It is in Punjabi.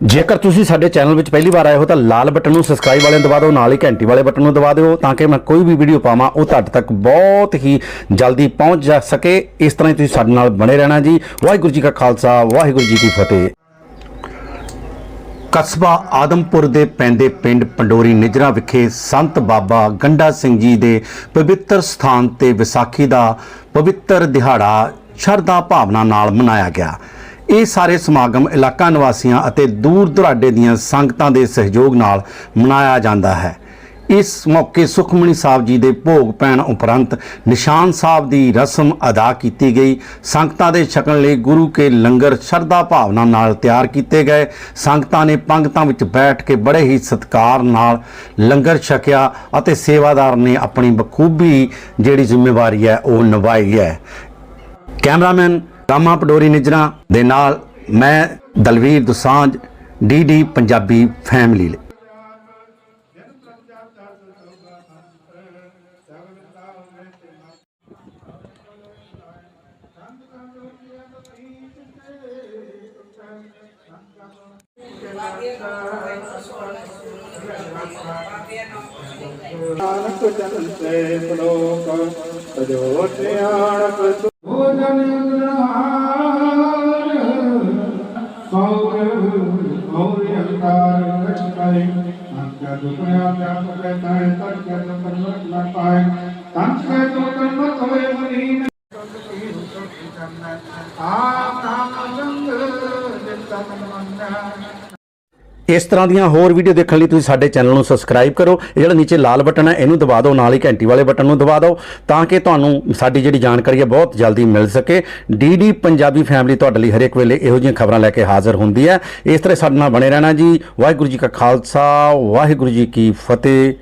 ਜੇਕਰ ਤੁਸੀਂ ਸਾਡੇ ਚੈਨਲ ਵਿੱਚ ਪਹਿਲੀ ਵਾਰ ਆਏ ਹੋ ਤਾਂ ਲਾਲ ਬਟਨ ਨੂੰ ਸਬਸਕ੍ਰਾਈਬ ਵਾਲੇ ਨੂੰ ਦਬਾ ਦਿਓ, ਨਾਲ ਹੀ ਘੰਟੀ ਵਾਲੇ ਬਟਨ ਨੂੰ ਦਬਾ ਦਿਓ, ਤਾਂ ਕਿ ਮੈਂ ਕੋਈ ਵੀ ਵੀਡੀਓ ਪਾਵਾਂ, ਉਹ ਤੁਹਾਡੇ ਤੱਕ ਬਹੁਤ ਹੀ ਜਲਦੀ ਪਹੁੰਚ ਜਾ ਸਕੇ। ਇਸ ਤਰ੍ਹਾਂ ਹੀ ਤੁਸੀਂ ਸਾਡੇ ਨਾਲ ਬਣੇ ਰਹਿਣਾ ਜੀ। ਵਾਹਿਗੁਰੂ ਜੀ ਕਾ ਖਾਲਸਾ, ਵਾਹਿਗੁਰੂ ਜੀ ਕੀ ਫਤਿਹ। ਕਸਬਾ ਆਦਮਪੁਰ ਦੇ ਪੈਂਦੇ ਪਿੰਡ ਪੰਡੋਰੀ ਨਿਜਰਾ ਵਿਖੇ ਸੰਤ ਬਾਬਾ ਗੰਡਾ ਸਿੰਘ ਜੀ ਦੇ ਪਵਿੱਤਰ ਸਥਾਨ ਤੇ ਵਿਸਾਖੀ ਦਾ ਪਵਿੱਤਰ ਦਿਹਾੜਾ ਸ਼ਰਧਾ ਭਾਵਨਾ ਨਾਲ ਮਨਾਇਆ ਗਿਆ। ਇਹ ਸਾਰੇ ਸਮਾਗਮ ਇਲਾਕਾ ਨਿਵਾਸੀਆਂ ਅਤੇ ਦੂਰ ਦੁਰਾਡੇ ਦੀਆਂ ਸੰਗਤਾਂ ਦੇ ਸਹਿਯੋਗ ਨਾਲ ਮਨਾਇਆ ਜਾਂਦਾ ਹੈ। ਇਸ ਮੌਕੇ ਸੁਖਮਣੀ ਸਾਹਿਬ ਜੀ ਦੇ ਭੋਗ ਪੈਣ ਉਪਰੰਤ ਨਿਸ਼ਾਨ ਸਾਹਿਬ ਦੀ ਰਸਮ ਅਦਾ ਕੀਤੀ ਗਈ। ਸੰਗਤਾਂ ਦੇ ਛਕਣ ਲਈ ਗੁਰੂ ਕੇ ਲੰਗਰ ਸ਼ਰਧਾ ਭਾਵਨਾ ਨਾਲ ਤਿਆਰ ਕੀਤੇ ਗਏ। ਸੰਗਤਾਂ ਨੇ ਪੰਗਤਾਂ ਵਿੱਚ ਬੈਠ ਕੇ ਬੜੇ ਹੀ ਸਤਿਕਾਰ ਨਾਲ ਲੰਗਰ ਛਕਿਆ ਅਤੇ ਸੇਵਾਦਾਰ ਨੇ ਆਪਣੀ ਬਖੂਬੀ ਜਿਹੜੀ ਜ਼ਿੰਮੇਵਾਰੀ ਹੈ ਉਹ ਨਿਭਾਈ ਹੈ। ਕੈਮਰਾਮੈਨ ਰਾਮਾ ਪਡੋਰੀ ਨਿਜਰਾ ਦੇ ਨਾਲ ਮੈਂ ਦਲਵੀਰ ਦੁਸਾਂਝ ਡੀਡੀ ਪੰਜਾਬੀ ਫੈਮਿਲੀ ਲਈ। ਨਾਨਕ ਜਨ ਸੇ ਲੋਕ ਤਜੋ ਸਿਆਣਪ ਭੋਜਨ ਕੌਰ ਕੌਰ ਅੰਕਾਰ ਕਛ ਕਰੇ ਅੰਕਾ ਦੁਪਿਆ ਜਾਪ ਕੇ ਤਾਏ ਤਰ ਕੇ ਪਰਮਤ ਨਾ ਪਾਏ ਤੰਤ ਕੇ ਤੋ ਕਰਮਤ ਹੋਏ ਮਨੀ ਆਪ ਨਾਮ ਸੰਗ ਜਿਤ ਤਨ ਮੰਨਾ ਇਸ ਤਰ੍ਹਾਂ ਦੀਆਂ ਹੋਰ ਵੀਡੀਓ ਦੇਖਣ ਲਈ ਤੁਸੀਂ ਸਾਡੇ ਚੈਨਲ ਨੂੰ ਸਬਸਕ੍ਰਾਈਬ ਕਰੋ। ਇਹ ਜਿਹੜਾ ਨੀਚੇ ਲਾਲ ਬਟਨ ਹੈ, ਇਹਨੂੰ ਦਬਾ ਦਿਓ, ਨਾਲ ਹੀ ਘੰਟੀ ਵਾਲੇ ਬਟਨ ਨੂੰ ਦਬਾ ਦਿਓ, ਤਾਂ ਕਿ ਤੁਹਾਨੂੰ ਸਾਡੀ ਜਿਹੜੀ ਜਾਣਕਾਰੀ ਹੈ ਬਹੁਤ ਜਲਦੀ ਮਿਲ ਸਕੇ। ਡੀਡੀ ਪੰਜਾਬੀ ਫੈਮਿਲੀ ਤੁਹਾਡੇ ਲਈ ਹਰੇਕ ਵੇਲੇ ਇਹੋ ਜਿਹੀਆਂ ਖਬਰਾਂ ਲੈ ਕੇ ਹਾਜ਼ਰ ਹੁੰਦੀ ਹੈ। ਇਸ ਤਰ੍ਹਾਂ ਸਾਡੇ ਨਾਲ ਬਣੇ ਰਹਿਣਾ ਜੀ। ਵਾਹਿਗੁਰੂ ਜੀ ਕਾ ਖਾਲਸਾ, ਵਾਹਿਗੁਰੂ ਜੀ ਕੀ ਫਤਿਹ।